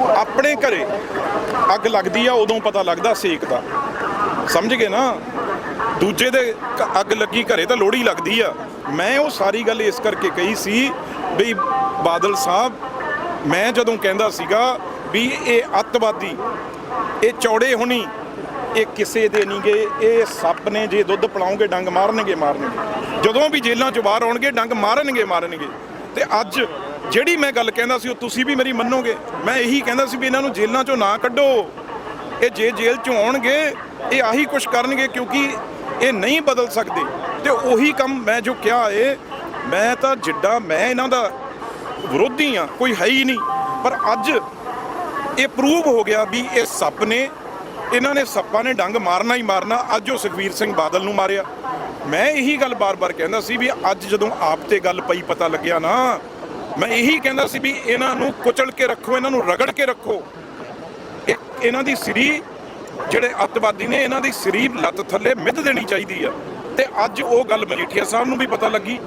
ਆਪਣੇ ਘਰੇ ਅੱਗ ਲੱਗਦੀ ਆ, ਉਦੋਂ ਪਤਾ ਲੱਗਦਾ ਸੇਕ ਦਾ। ਸਮਝ ਗਏ ਨਾ? ਦੂਜੇ ਦੇ ਅੱਗ ਲੱਗੀ ਘਰੇ ਤਾਂ ਲੋੜੀ ਲੱਗਦੀ ਆ। ਮੈਂ ਉਹ ਸਾਰੀ ਗੱਲ ਇਸ ਕਰਕੇ ਕਹੀ ਸੀ ਵੀ ਬਾਦਲ ਸਾਹਿਬ, ਮੈਂ ਜਦੋਂ ਕਹਿੰਦਾ ਸੀਗਾ ਵੀ ਇਹ ਅੱਤਵਾਦੀ, ਇਹ ਚੌੜੇ ਹੁਣੀ, ਇਹ ਕਿਸੇ ਦੇ ਨਹੀਂਗੇ ਇਹ ਸੱਪ ਨੇ ਜੇ ਦੁੱਧ ਪਿਲਾਉਂਗੇ, ਡੰਗ ਮਾਰਨਗੇ ਮਾਰਨਗੇ। ਜਦੋਂ ਵੀ ਜੇਲ੍ਹਾਂ ਚੋਂ ਬਾਹਰ ਆਉਣਗੇ, ਡੰਗ ਮਾਰਨਗੇ ਮਾਰਨਗੇ। ਤੇ ਅੱਜ ਜਿਹੜੀ ਮੈਂ ਗੱਲ ਕਹਿੰਦਾ ਸੀ ਉਹ ਤੁਸੀਂ ਵੀ ਮੇਰੀ ਮੰਨੋਗੇ। ਮੈਂ ਇਹੀ ਕਹਿੰਦਾ ਸੀ ਵੀ ਇਹਨਾਂ ਨੂੰ ਜੇਲ੍ਹਾਂ ਚੋਂ ਨਾ ਕੱਢੋ। ਇਹ ਜੇ ਜੇਲ੍ਹ ਚੋਂ ਆਉਣਗੇ, ਇਹ ਆਹੀ ਕੁਝ ਕਰਨਗੇ ਕਿਉਂਕਿ ਇਹ ਨਹੀਂ ਬਦਲ ਸਕਦੇ। ਤੇ ਉਹੀ ਕੰਮ ਮੈਂ ਜੋ ਕਿਹਾ ਏ, ਮੈਂ ਤਾਂ ਜਿੱਡਾ, ਮੈਂ ਇਹਨਾਂ ਦਾ ਵਿਰੋਧੀ ਆ, ਕੋਈ ਹੈ ਹੀ ਨਹੀਂ। ਪਰ ਅੱਜ ਇਹ ਪ੍ਰੂਵ ਹੋ ਗਿਆ ਵੀ ਇਹ ਸੱਪ ਨੇ, ਇਹਨਾਂ ਨੇ ਸੱਪਾਂ ਨੇ ਡੰਗ ਮਾਰਨਾ ਹੀ ਮਾਰਨਾ, ਅੱਜ ਉਹ ਸੁਖਵੀਰ ਸਿੰਘ ਬਾਦਲ ਨੂੰ ਮਾਰਿਆ। ਮੈਂ ਇਹੀ ਗੱਲ ਬਾਰ-ਬਾਰ ਕਹਿੰਦਾ ਸੀ ਵੀ ਅੱਜ ਜਦੋਂ ਆਪ ਤੇ ਗੱਲ ਪਈ ਪਤਾ ਲੱਗਿਆ ਨਾ ਮੈਂ ਇਹੀ ਕਹਿੰਦਾ ਸੀ ਵੀ ਇਹਨਾਂ ਨੂੰ ਕੁਚਲ ਕੇ ਰੱਖੋ, ਇਹਨਾਂ ਨੂੰ ਰਗੜ ਕੇ ਰੱਖੋ। ਇਹ ਇਹਨਾਂ ਦੀ ਸਰੀ, ਜਿਹੜੇ ਅੱਤਵਾਦੀ ਨੇ, ਇਹਨਾਂ ਦੀ ਸਰੀ ਲੱਤ ਥੱਲੇ ਮਿੱਧ ਦੇਣੀ ਚਾਹੀਦੀ ਆ। ਤੇ ਅੱਜ ਉਹ ਗੱਲ ਮਜੀਠੀਆ ਸਾਹਿਬ ਨੂੰ ਵੀ ਪਤਾ ਲੱਗੀ,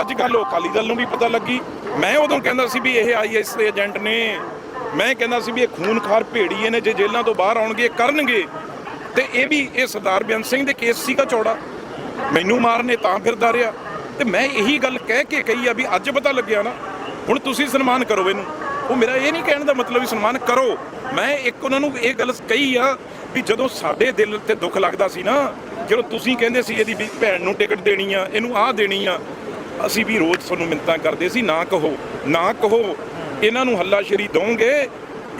ਅੱਜ ਗੱਲ ਉਹ ਅਕਾਲੀ ਦਲ ਨੂੰ ਵੀ ਪਤਾ ਲੱਗੀ। ਮੈਂ ਉਦੋਂ ਕਹਿੰਦਾ ਸੀ ਵੀ ਇਹ ਆਈਐਸ ਦੇ ਏਜੰਟ ਨੇ, ਮੈਂ ਕਹਿੰਦਾ ਸੀ ਵੀ ਇਹ ਖੂਨਖਾਰ ਭੇੜੀਏ ਨੇ, ਜੇ ਜੇਲ੍ਹਾਂ ਤੋਂ ਬਾਹਰ ਆਉਣਗੇ ਕਰਨਗੇ। ਤੇ ਇਹ ਵੀ ਇਹ ਸਰਦਾਰ ਬੇਅੰਤ ਸਿੰਘ ਦੇ ਕੇਸ ਸੀਗਾ ਚੌੜਾ। ਮੈਨੂੰ ਮਾਰਨੇ ਤਾਂ ਫਿਰਦਾ ਰਿਹਾ। ਤੇ ਮੈਂ ਇਹੀ ਗੱਲ ਕਹਿ ਕੇ ਕਹੀ ਆ ਵੀ ਅੱਜ ਪਤਾ ਲੱਗਿਆ ਨਾ ਹੁਣ ਤੁਸੀਂ ਸਨਮਾਨ ਕਰੋ ਇਹਨੂੰ। ਉਹ ਮੇਰਾ ਇਹ ਨਹੀਂ ਕਹਿਣ ਦਾ ਮਤਲਬ ਵੀ ਸਨਮਾਨ ਕਰੋ। ਮੈਂ ਇੱਕ ਉਹਨਾਂ ਨੂੰ ਇਹ ਗੱਲ ਕਹੀ ਆ ਵੀ ਜਦੋਂ ਸਾਡੇ ਦਿਲ ਤੇ ਦੁੱਖ ਲੱਗਦਾ ਸੀ ਨਾ, ਜਦੋਂ ਤੁਸੀਂ ਕਹਿੰਦੇ ਸੀ ਇਹਦੀ ਵੀ ਭੈਣ ਨੂੰ ਟਿਕਟ ਦੇਣੀ ਆ, ਇਹਨੂੰ ਆਹ ਦੇਣੀ ਆ, ਅਸੀਂ ਵੀ ਰੋਜ਼ ਤੁਹਾਨੂੰ ਮਿੰਤਾਂ ਕਰਦੇ ਸੀ, ਨਾ ਕਹੋ ਨਾ ਕਹੋ, ਇਹਨਾਂ ਨੂੰ ਹੱਲਾਸ਼ੇਰੀ ਦੋਗੇ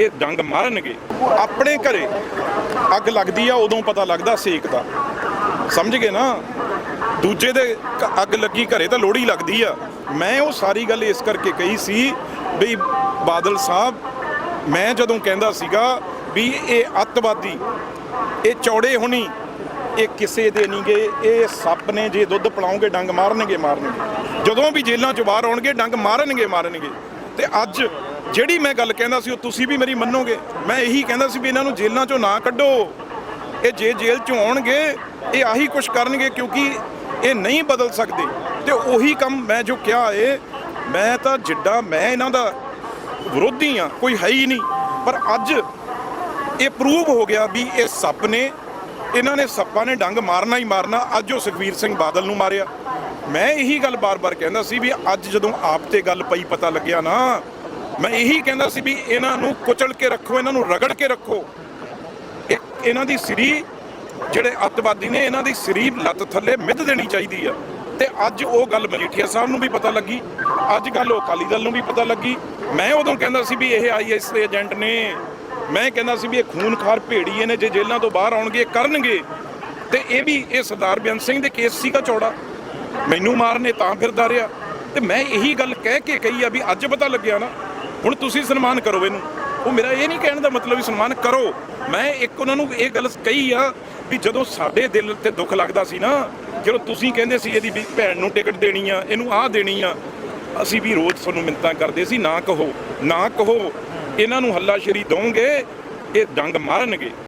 ਇਹ ਡੰਗ ਮਾਰਨਗੇ। ਆਪਣੇ ਘਰੇ ਅੱਗ ਲੱਗਦੀ ਆ, ਉਦੋਂ ਪਤਾ ਲੱਗਦਾ ਸੇਕ ਦਾ। ਸਮਝ ਗਏ ਨਾ? ਦੂਜੇ ਦੇ ਅੱਗ ਲੱਗੀ, ਘਰੇ ਤਾਂ ਲੋੜੀ ਲੱਗਦੀ ਆ। ਮੈਂ ਉਹ ਸਾਰੀ ਗੱਲ ਇਸ ਕਰਕੇ ਕਹੀ ਸੀ ਵੀ ਬਾਦਲ ਸਾਹਿਬ, ਮੈਂ ਜਦੋਂ ਕਹਿੰਦਾ ਸੀਗਾ ਵੀ ਇਹ ਅੱਤਵਾਦੀ, ਇਹ ਚੌੜੇ ਹੋਣੀ, ਇਹ ਕਿਸੇ ਦੇ ਨਹੀਂਗੇ ਇਹ ਸੱਪ ਨੇ ਜੇ ਦੁੱਧ ਪਿਲਾਉਂਗੇ, ਡੰਗ ਮਾਰਨਗੇ ਮਾਰਨਗੇ। ਜਦੋਂ ਵੀ ਜੇਲ੍ਹਾਂ ਚੋਂ ਬਾਹਰ ਆਉਣਗੇ, ਡੰਗ ਮਾਰਨਗੇ ਮਾਰਨਗੇ। ਤੇ ਅੱਜ ਜਿਹੜੀ ਮੈਂ ਗੱਲ ਕਹਿੰਦਾ ਸੀ, ਉਹ ਤੁਸੀਂ ਵੀ ਮੇਰੀ ਮੰਨੋਗੇ। ਮੈਂ ਇਹੀ ਕਹਿੰਦਾ ਸੀ ਵੀ ਇਹਨਾਂ ਨੂੰ ਜੇਲ੍ਹਾਂ ਚੋਂ ਨਾ ਕੱਢੋ। ਇਹ ਜੇ ਜੇਲ੍ਹ ਚੋਂ ਆਉਣਗੇ, ਇਹ ਆਹੀ ਕੁਝ ਕਰਨਗੇ ਕਿਉਂਕਿ ਇਹ ਨਹੀਂ ਬਦਲ ਸਕਦੇ। ਤੇ ਉਹੀ ਕੰਮ ਮੈਂ ਜੋ ਕਿਹਾ ਏ, ਮੈਂ ਤਾਂ ਜਿੱਡਾ, ਮੈਂ ਇਹਨਾਂ ਦਾ ਵਿਰੋਧੀ ਆ, ਕੋਈ ਹੈ ਹੀ ਨਹੀਂ। ਪਰ ਅੱਜ ਇਹ ਪ੍ਰੂਵ ਹੋ ਗਿਆ ਵੀ ਇਹ ਸੱਪ ਨੇ, ਇਹਨਾਂ ਨੇ ਸੱਪਾਂ ਨੇ ਡੰਗ ਮਾਰਨਾ ਹੀ ਮਾਰਨਾ, ਅੱਜ ਉਹ ਸੁਖਵੀਰ ਸਿੰਘ ਬਾਦਲ ਨੂੰ ਮਾਰਿਆ। ਮੈਂ ਇਹੀ ਗੱਲ ਬਾਰ-ਬਾਰ ਕਹਿੰਦਾ ਸੀ ਵੀ ਅੱਜ ਜਦੋਂ ਆਪ ਤੇ ਗੱਲ ਪਈ ਪਤਾ ਲੱਗਿਆ ਨਾ, ਮੈਂ ਇਹੀ ਕਹਿੰਦਾ ਸੀ ਵੀ ਇਹਨਾਂ ਨੂੰ ਕੁਚਲ ਕੇ ਰੱਖੋ, ਇਹਨਾਂ ਨੂੰ ਰਗੜ ਕੇ ਰੱਖੋ। ਇਹ ਇਹਨਾਂ ਦੀ ਸਿਰੀ ਜਿਹੜੇ ਅੱਤਵਾਦੀ ਨੇ ਇਹਨਾਂ ਦੀ ਸਰੀਰ ਲੱਤ ਥੱਲੇ ਮਿੱਧ ਦੇਣੀ ਚਾਹੀਦੀ ਆ। ਤੇ ਅੱਜ ਉਹ ਗੱਲ ਮਜੀਠੀਆ ਸਾਹਿਬ ਨੂੰ ਵੀ ਪਤਾ ਲੱਗੀ, ਅੱਜ ਗੱਲ ਅਕਾਲੀ ਦਲ ਨੂੰ ਵੀ ਪਤਾ ਲੱਗੀ। ਮੈਂ ਉਦੋਂ ਕਹਿੰਦਾ ਸੀ ਵੀ ਇਹ ਆਈਐਸ ਦੇ ਏਜੰਟ ਨੇ, ਮੈਂ ਕਹਿੰਦਾ ਸੀ ਵੀ ਇਹ ਖੂਨਖਾਰ ਭੇੜੀਏ ਨੇ, ਜੇ ਜੇਲ੍ਹਾਂ ਤੋਂ ਬਾਹਰ ਆਉਣਗੇ ਕਰਨਗੇ। ਤੇ ਇਹ ਵੀ ਇਹ ਸਰਦਾਰ ਬੇਅੰਤ ਸਿੰਘ ਦੇ ਕੇਸ ਸੀਗਾ ਚੌੜਾ। ਮੈਨੂੰ ਮਾਰਨੇ ਤਾਂ ਫਿਰਦਾ ਰਿਹਾ। ਤੇ ਮੈਂ ਇਹੀ ਗੱਲ ਕਹਿ ਕੇ ਕਹੀ ਆ ਵੀ ਅੱਜ ਪਤਾ ਲੱਗਿਆ ਨਾ, ਹੁਣ ਤੁਸੀਂ ਸਨਮਾਨ ਕਰੋ ਇਹਨੂੰ। ਉਹ ਮੇਰਾ ਇਹ ਨਹੀਂ ਕਹਿਣ ਦਾ ਮਤਲਬ ਵੀ ਸਨਮਾਨ ਕਰੋ। ਮੈਂ ਇੱਕ ਉਹਨਾਂ ਨੂੰ ਇਹ ਗੱਲ ਕਹੀ ਆ ਵੀ ਜਦੋਂ ਸਾਡੇ ਦਿਲ ਤੇ ਦੁੱਖ ਲੱਗਦਾ ਸੀ ਨਾ, ਜਦੋਂ ਤੁਸੀਂ ਕਹਿੰਦੇ ਸੀ ਇਹਦੀ ਵੀ ਭੈਣ ਨੂੰ ਟਿਕਟ ਦੇਣੀ ਆ, ਇਹਨੂੰ ਆਹ ਦੇਣੀ ਆ, ਅਸੀਂ ਵੀ ਰੋਜ਼ ਤੁਹਾਨੂੰ ਮਿੰਤਾਂ ਕਰਦੇ ਸੀ, ਨਾ ਕਹੋ ਨਾ ਕਹੋ, ਇਹਨਾਂ ਨੂੰ ਹੱਲਾਸ਼ੇਰੀ ਦੋਗੇ ਇਹ ਡੰਗ ਮਾਰਨਗੇ।